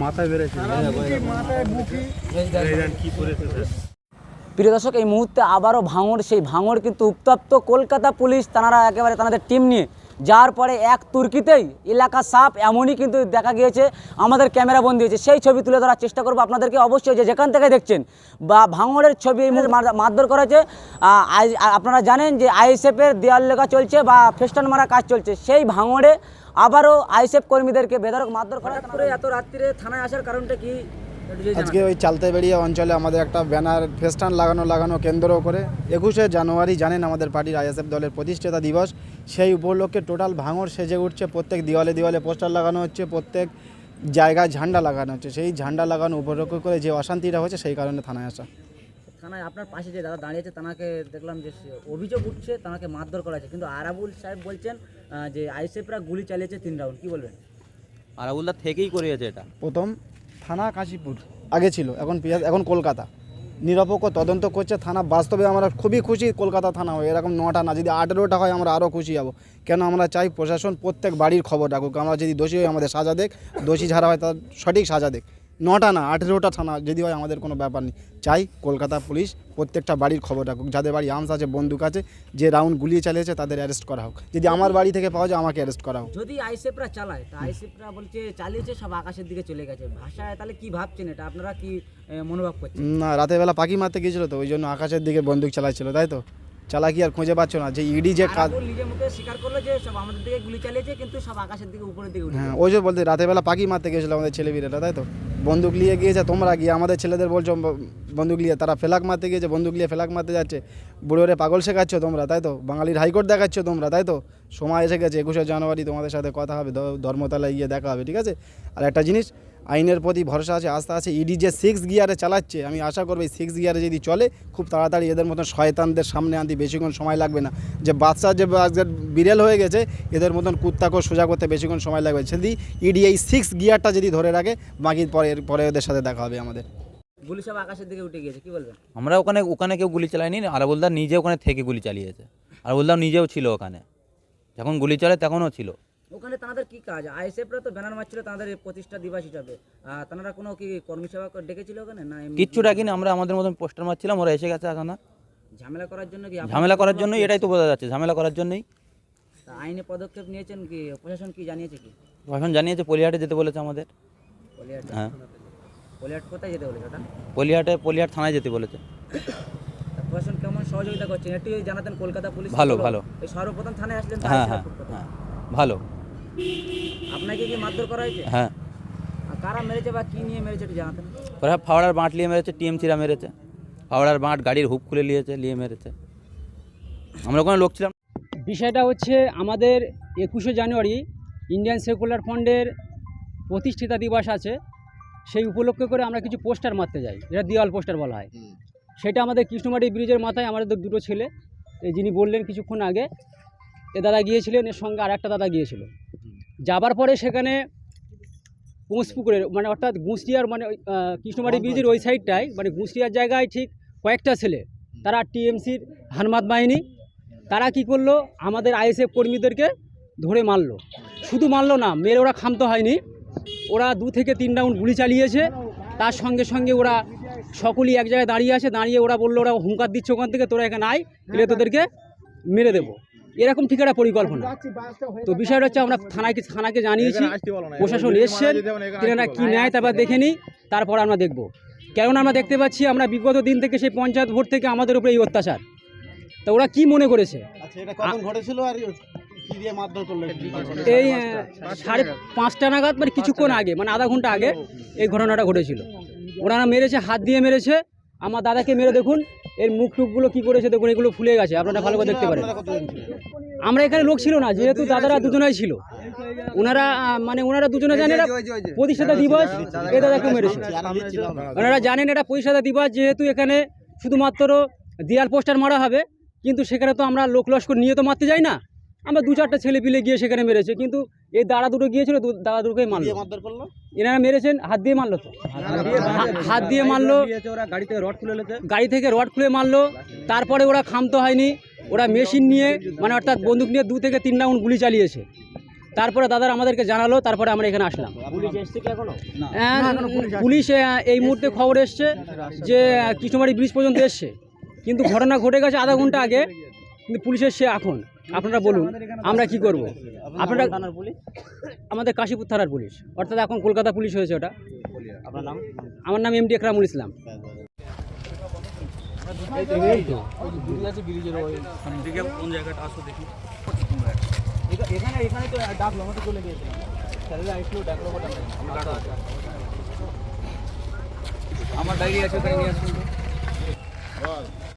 মাথায় বেড়েছে মাথায় মুখি। কি করেছে স্যার? প্রিয় দর্শক এই মুহূর্তে আবারও ভাঙড় সেই ভাঙড় কিন্তু উত্তপ্ত কলকাতা পুলিশ তারা একেবারে তাদের টিম নিয়ে। যার পরে এক তুর্কিতেই এলাকা সাপ এমনই কিন্তু দেখা গিয়েছে আমাদের ক্যামেরা বন্দি হয়েছে। সেই ছবি তুলে ধরার চেষ্টা করব আপনাদেরকে। অবশ্যই যে যেখান থেকে দেখছেন বা ভাঙড়ের ছবি এই মারধর করা হয়েছে আই- আপনারা জানেন যে আইএসএফের দেওয়াল লেখা চলছে বা ফেস্টান মারা কাজ চলছে। সেই ভাঙড়ে আবারও আইএসএফ কর্মীদেরকে বেধরক মারধর করা করে এত রাত্রিরে থানায় আসার কারণটা কি? আজকে ওই চালতে বেরিয়ে অঞ্চলে আমাদের একটা ব্যানার ফেস্টান লাগানো লাগানো কেন্দ্র করে একুশে জানুয়ারি জানেন আমাদের পার্টির আইএসএফ দলের প্রতিষ্ঠাতা দিবস। সেই উপলক্ষে টোটাল ভাঙর সেজে উঠছে প্রত্যেক দিওয়ালে দিওয়ালে পোস্টার লাগানো হচ্ছে প্রত্যেক জায়গায় ঝান্ডা লাগানো হচ্ছে। সেই ঝান্ডা লাগানো উপলক্ষ করে যে অশান্তিটা হচ্ছে সেই কারণে থানায় আসা। থানায় আপনার পাশে যে দাদা দাঁড়িয়েছে তাকে দেখলাম যে সে অভিযোগ উঠছে তাকে মারধর করা হয়েছে। কিন্তু আরাবুল সাহেব বলছেন যে আইসেফরা গুলি চালিয়েছে তিন রাউন্ড কি বলবেন? আরাবুল্লাহ থেকেই করিয়েছে এটা। প্রথম থানা কাশীপুর। আগে ছিল, এখন এখন কলকাতা। নিরপেক্ষ তদন্ত করছে থানা, বাস্তবে আমরা খুবই খুশি কলকাতা থানা হয়। এরকম নটা না, যদি আঠেরোটা হয় আমরা আরও খুশি হব। কেন আমরা চাই প্রশাসন প্রত্যেক বাড়ির খবর রাখুক। আমরা যদি দোষী হয় আমাদের সাজা দেখ। দোষী ছাড়া হয় তার সঠিক সাজা দেখ। নটা না আঠেরোটা থানা যদি হয় আমাদের কোনো ব্যাপার নেই। চাই কলকাতা পুলিশ প্রত্যেকটা বাড়ির খবর রাখুক। যাদের বাড়ি আর্মস আছে বন্দুক আছে যে রাউন্ড গুলিয়ে চালিয়েছে তাদের অ্যারেস্ট করা হোক। যদি আমার বাড়ি থেকে পাওয়া যায় আমাকে অ্যারেস্ট করা হোক। যদি আইসেফরা চালায় তা আইসেফরা বলছে চালিয়েছে সব আকাশের দিকে চলে গেছে। ভাষায় তাহলে কি ভাবছেন এটা? আপনারা কি মনোভাব করছেন? না রাতের বেলা পাখি মারতে গিয়েছিল তো ওই জন্য আকাশের দিকে বন্দুক চালাচ্ছিল তাই তো? চালাকি আর খুঁজে পাচ্ছ না যে ইডি যে কাজ স্বীকার করল যে সব আমাদের দিকে গুলি চালিয়েছে কিন্তু সব আকাশের দিকে উপরের দিকে হ্যাঁ ওই যে বলতে রাতের বেলা পাখি মারতে গিয়েছিল আমাদের ছেলেপিলেরা তাই তো? বন্দুক নিয়ে গিয়েছে তোমরা গিয়ে আমাদের ছেলেদের বলছো বন্দুক নিয়ে তারা ফেলাক মারতে গিয়েছে বন্দুক নিয়ে ফেলাক মারতে যাচ্ছে। বুড়োরে পাগল শেখাচ্ছ তোমরা তাই তো? বাঙালির হাইকোর্ট দেখাচ্ছ তোমরা তাই তো? সময় এসে গেছে একুশে জানুয়ারি তোমাদের সাথে কথা হবে ধর্মতলায় গিয়ে দেখা হবে ঠিক আছে? আর একটা জিনিস আইনের প্রতি ভরসা আছে আস্থা আছে ইডি যে সিক্স গিয়ারে চালাচ্ছে আমি আশা করব এই সিক্স গিয়ারে যদি চলে খুব তাড়াতাড়ি এদের মতন শয়তানদের সামনে আনতে বেশিক্ষণ সময় লাগবে না। যে বাচ্চা যে আজকের বিড়েল হয়ে গেছে এদের মতন কুত্তাকেও সোজা করতে বেশিক্ষণ সময় লাগবে। যদি ইডি এই সিক্স গিয়ারটা যদি ধরে রাখে বাকি পরে পরে ওদের সাথে দেখা হবে আমাদের। গুলি সব আকাশের দিকে উঠে গিয়েছে কি বলবেন? আমরা ওখানে ওখানে কেউ গুলি চালায়নি আরাবুলদার নিজে ওখানে থেকে গুলি চালিয়েছে। আরাবুলদার নিজেও ছিল ওখানে। যখন গুলি চলে তখনও ছিল। ওখানে তাদের কি কাজ? আইএসএফরা তো ব্যানার মারছিল তাদের প্রতিষ্ঠা দিবস হিসাবে। তারা কোনো কি কর্মী সেবা ডেকেছিল ওখানে না কিচ্ছু ডাকিনি আমরা আমাদের মতন পোস্টার মারছিলাম ওরা এসে গেছে এখন। ঝামেলা করার জন্য কি ঝামেলা করার জন্যই এটাই তো বোঝা যাচ্ছে ঝামেলা করার জন্যই। আইনে পদক্ষেপ নিয়েছেন কি? প্রশাসন কি জানিয়েছে কি? প্রশাসন জানিয়েছে পলিহাটে যেতে বলেছে আমাদের। পলিহাট? হ্যাঁ। পলিহাট কোথায় যেতে বলেছে ওটা? পলিহাটে পলিহাট থানায় যেতে বলেছে। প্রশাসন কেমন সহযোগিতা করছেন একটু জানাতেন কলকাতা পুলিশ ভালো, ভালো। সর্বপ্রথম থানায় আসলেন হ্যাঁ হ্যাঁ? হ্যাঁ ভালো। আপনাকে কি মারধর করা হয়েছে? হ্যাঁ। আর কারা মেরেছে বা কি নিয়ে মেরেছে একটু জানাতেন। ওরা ফাওড়ার বাঁট নিয়ে মেরেছে টিএমসিরা মেরেছে। ফাওড়ার বাঁট গাড়ির হুপ খুলে নিয়েছে নিয়ে মেরেছে। আমরা ওখানে লোক ছিলাম বিষয়টা হচ্ছে আমাদের একুশে জানুয়ারি ইন্ডিয়ান সেকুলার ফান্ডের প্রতিষ্ঠিতা দিবস আছে। সেই উপলক্ষে করে আমরা কিছু পোস্টার মারতে যাই যেটা দেওয়াল পোস্টার বলা হয়। সেটা আমাদের কৃষ্ণমাটি ব্রিজের মাথায় আমাদের দুটো ছেলে এই যিনি বললেন কিছুক্ষণ আগে এ দাদা গিয়েছিলেন এর সঙ্গে আর একটা দাদা গিয়েছিল। যাবার পরে সেখানে পুকুরের মানে অর্থাৎ গুঁসরিয়ার মানে কৃষ্ণমাটি ব্রিজের ওই সাইডটায় মানে গুঁসরিয়ার জায়গায় ঠিক কয়েকটা ছেলে তারা টিএমসির হানমাদ বাহিনী তারা কি করল আমাদের আইএসএফ কর্মীদেরকে ধরে মারলো। শুধু মারলো না মেরে ওরা ক্ষান্ত হয়নি। ওরা দু থেকে তিন রাউন্ড গুলি চালিয়েছে। তার সঙ্গে সঙ্গে ওরা সকলেই এক জায়গায় দাঁড়িয়ে আছে। দাঁড়িয়ে ওরা বলল ওরা হুঙ্কার দিচ্ছে ওখান থেকে তোরা এখানে আয় এলে তোদেরকে মেরে দেবো। এরকম ঠিক একটা পরিকল্পনা। তো বিষয়টা হচ্ছে আমরা থানাকে থানাকে জানিয়েছি প্রশাসন এসছেন তিনারা কী নেয় তারপর দেখে নিই তারপর আমরা দেখব। কেননা আমরা দেখতে পাচ্ছি আমরা বিগত দিন থেকে সেই পঞ্চায়েত ভোট থেকে আমাদের উপরে এই অত্যাচার। তা ওরা কি মনে করেছে? এই সাড়ে পাঁচটা নাগাদ মানে কিছুক্ষণ আগে মানে আধা ঘণ্টা আগে এই ঘটনাটা ঘটেছিল। ওনারা মেরেছে হাত দিয়ে মেরেছে। আমার দাদাকে মেরে দেখুন। এর মুখ টুকগুলো কি করেছে দেখুন, এগুলো ফুলে গেছে, আপনারা ভালো করে দেখতে পারেন। আমরা এখানে লোক ছিল না, যেহেতু দাদারা দুজনাই ছিল। ওনারা মানে ওনারা দুজনে জানেন এটা প্রতিষ্ঠাতা দিবস, এ দাদাকে মেরেছে। ওনারা জানেন এটা প্রতিষ্ঠাতা দিবস, যেহেতু এখানে শুধুমাত্র দেয়াল পোস্টার মারা হবে, কিন্তু সেখানে তো আমরা লোক লস্কর নিয়ে তো মারতে যাই না। আমরা দু চারটা ছেলে পিলে গিয়ে সেখানে মেরেছে, কিন্তু এই দাদা দুটো গিয়েছিল দু- দাদা দুটোকেই মারলো। এনারা মেরেছেন হাত দিয়ে মারলো তো। হাত দিয়ে মারলো। গাড়ি থেকে রড খুলে গাড়ি থেকে রড খুলে মারলো। তারপরে ওরা ক্ষান্ত হয়নি। ওরা মেশিন নিয়ে মানে অর্থাৎ বন্দুক নিয়ে দু থেকে তিন রাউন্ড গুলি চালিয়েছে। তারপরে দাদারা আমাদেরকে জানালো তারপরে আমরা এখানে আসলাম। হ্যাঁ, পুলিশ এই মুহূর্তে খবর এসছে যে কৃষ্ণবাড়ি ব্রিজ পর্যন্ত এসছে। কিন্তু ঘটনা ঘটে গেছে আধা ঘণ্টা আগে। কিন্তু পুলিশ এসছে এখন। আপনারা বলুন আমরা কি করব? আপনারা আমাদের কাশীপুর থানার পুলিশ। অর্থাৎ এখন কলকাতা পুলিশ হয়েছে ওটা। আপনার নাম? আমার নাম এমডি একরামুল ইসলাম। এখানে এখানে তো ডাকলো আমাকে চলে গিয়েছিলাম স্যারেরা আসলো ডাকলো আমার ডায়েরি আছে ওখানে নিয়ে আসুন।